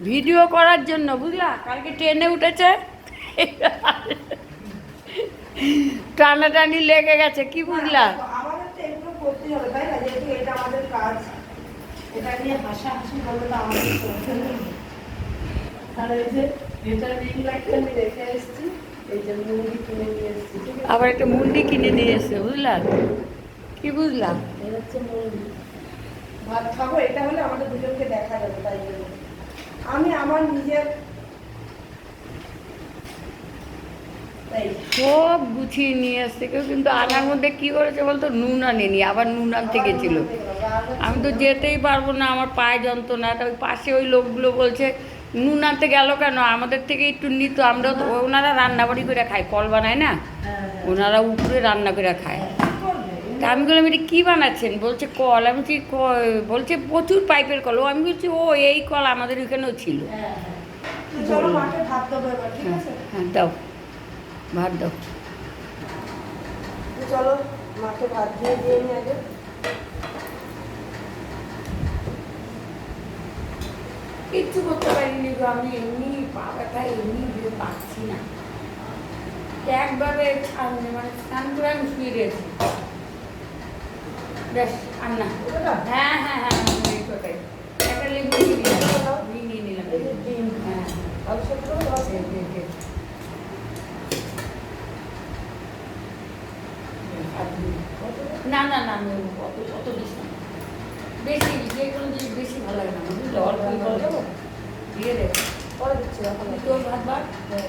Video করার জন্য বুঝলা? কালকে ট্রেনে উঠেছে। টানাটানি লেগে গেছে কি বুঝলা? আবার একটা মুন্ডি কিনে নিয়ে এসছে বুঝলা? কি বুঝলা? এই হচ্ছে মুরগি। ভাত খাব এটা হলে আমাদের দুজনকে দেখা যাবে তাই জন্য। আমি আমার নিজের সব গুছিয়ে নিয়ে এসছে কেউ কিন্তু আনার মধ্যে কি করেছে বলতো? নুন আনেনি আবার নুন আনতে গেছিল। আমি তো যেতেই পারব না আমার পায়ে যন্ত্রণা। তা ওই পাশে ওই লোকগুলো বলছে নুন আনতে গেল কেন? আমাদের থেকে একটু নিত আমরা তো ওনারা রান্নাবাড়ি করে খায় কল বানায় না? হ্যাঁ, ওনারা উপরে রান্না করে খায়? তা আমি বললাম এটা কী বানাচ্ছেন? বলছে কল। আমি বলছি "ক- বলছে প্রচুর পাইপের কল। ও আমি বলছি ও এই কল আমাদের ওইখানেও ছিল। হ্যাঁ, হ্যাঁ। হ্যাঁ হ্যাঁ দাও ভাত দাও। চলো মাকে ভাত দিয়ে দিয়ে নি আগে কিচ্ছু করতে পারিনি গো আমি এমনি পা ব্যথা এমনি দিয়ে পাচ্ছি না। একবারে মানে স্নান করে আমি শুয়ে রয়েছি। বেশ আর না? হ্যাঁ হ্যাঁ হ্যাঁ একটা লেবু নিয়ে নিলাম ডিম। হ্যাঁ। না না না আমি অত অত বেশি না। বেশি যে জিনিস বেশি ভালো লাগে না বুঝলি অল্প করে দেবো দিয়ে দে পরে দিচ্ছি এখন তোর ভাত ভাত হ্যাঁ।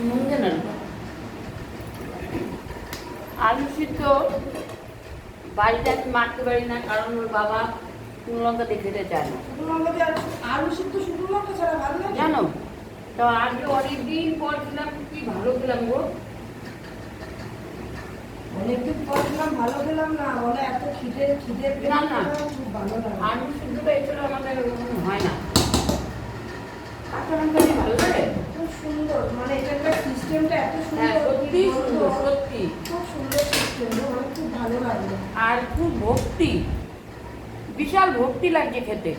নুন দেন আলু সিদ্ধ। বাড়িতে আমি মারতে পারি না কারণ ওর বাবা নুন লঙ্কা দিয়ে খেতে চায় না। শুকনো আলু সিদ্ধ শুকনো লঙ্কা ছাড়া ভালো লাগে জানো তো আজকে অনেক দিন পর দিলাম কি ভালো দিলাম গো। অনেকদিন পর দিলাম ভালো খেলাম না। বলে এত খিদে খিদে না, না। ভালো আলু সিদ্ধটা এছাড়া আমাদের হয় না। কাঁচা লঙ্কা দিয়ে ভালো লাগে? খুব সুন্দর। মানে এটার সিস্টেমটা এত হ্যাঁ সুন্দর। সত্যি সুন্দর সত্যি। খুব সুন্দর সিস্টেম মানে খুব ভালো লাগে আর খুব ভক্তি। বিশাল ভক্তি লাগছে খেতে।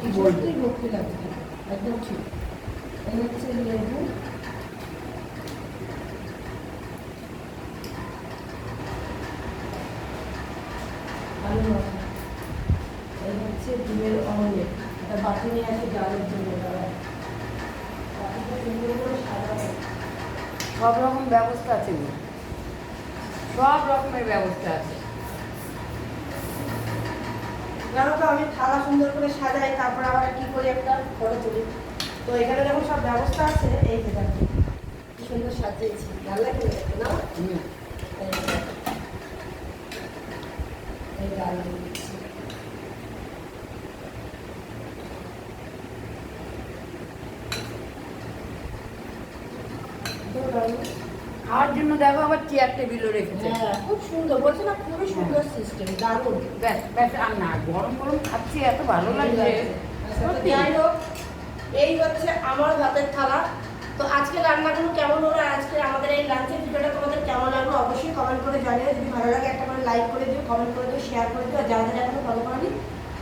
কি বলব সত্যি ভক্তি লাগছে একদম ঠিক। হচ্ছে লেবু। আলু এই হচ্ছে ডিমের অমলেট। এটা বাটি নিয়ে আছে ডালের জন্য দাদা। বাটিটা সুন্দর করে সাজানো সব রকম ব্যবস্থা আছে। সব রকমের ব্যবস্থা আছে জানো তো আমি থালা সুন্দর করে সাজাই, তারপর আবার কি করি একটা ফটো তুলি তো এখানে যখন সব ব্যবস্থা আছে, এই যে কি সুন্দর সাজিয়েছি ভালো লাগে না। তো ডাল। খাওয়ার জন্য দেখো আবার চেয়ার টেবিলও রেখেছে। হ্যাঁ, খুব সুন্দর। বলছি না খুবই সুন্দর সিস্টেম দারুণ। ব্যাস ব্যাস আর না গরম গরম খাচ্ছি এত ভালো লাগছে। আচ্ছা, তো সত্যি। যাই হোক এই হচ্ছে আমার ভাতের থালা। তো আজকে রান্নাগুলো কেমন হলো আর আজকে আমাদের এই লাঞ্চের ভিডিওটা তোমাদের কেমন লাগল অবশ্যই কমেন্ট করে জানিও। যদি ভালো লাগে একটা করে লাইক করে দিও কমেন্ট করে দিও শেয়ার করে দিও। আর যারা যারা এখনও ফলো করেনি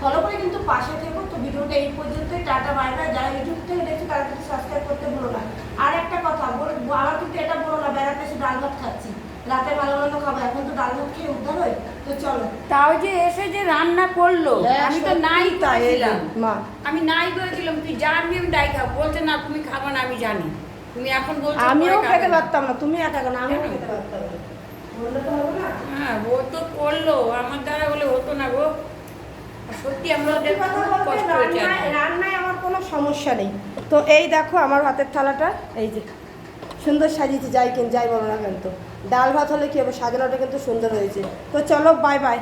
ফলো করে কিন্তু পাশে থেকো। তো ভিডিওটা এই পর্যন্তই টাটা বাই বাই যারা ইউটিউব থেকে দেখছ তারা কিন্তু সাবস্ক্রাইব করতে ভুলো না। আর একটা কথা বল আমার কিন্তু এটা না ডাল ভাত খাচ্ছি। রাতে ভালো ভালো খাব এখন তো ডাল ভাত খেয়ে উদ্ধার হয় তো চলো। তাও যে এসে যে রান্না করল আমি তো নাই তাই করেছিলাম। মা। আমি নাই করেছিলাম তুই জানবি আমি ডাই খাব। বলছে না তুমি খাব না আমি জানি। তুমি এখন বলছো আমিও খেতে পারতাম না তুমি একা কেন? আমিও খেতে পারতাম হ্যাঁ ও তো করল আমার দ্বারা বলে হতো না গো। সত্যি আমরা। রান্নায় আমার কোনো সমস্যা নেই। তো এই দেখো আমার হাতের থালাটা এই যে। সুন্দর সাজিয়েছি, যাই কিন, যাই বলো না কিন্তু ডাল ভাত হলে কি হবে? সাজানোটা কিন্তু সুন্দর হয়েছে। তো চলো বাই বাই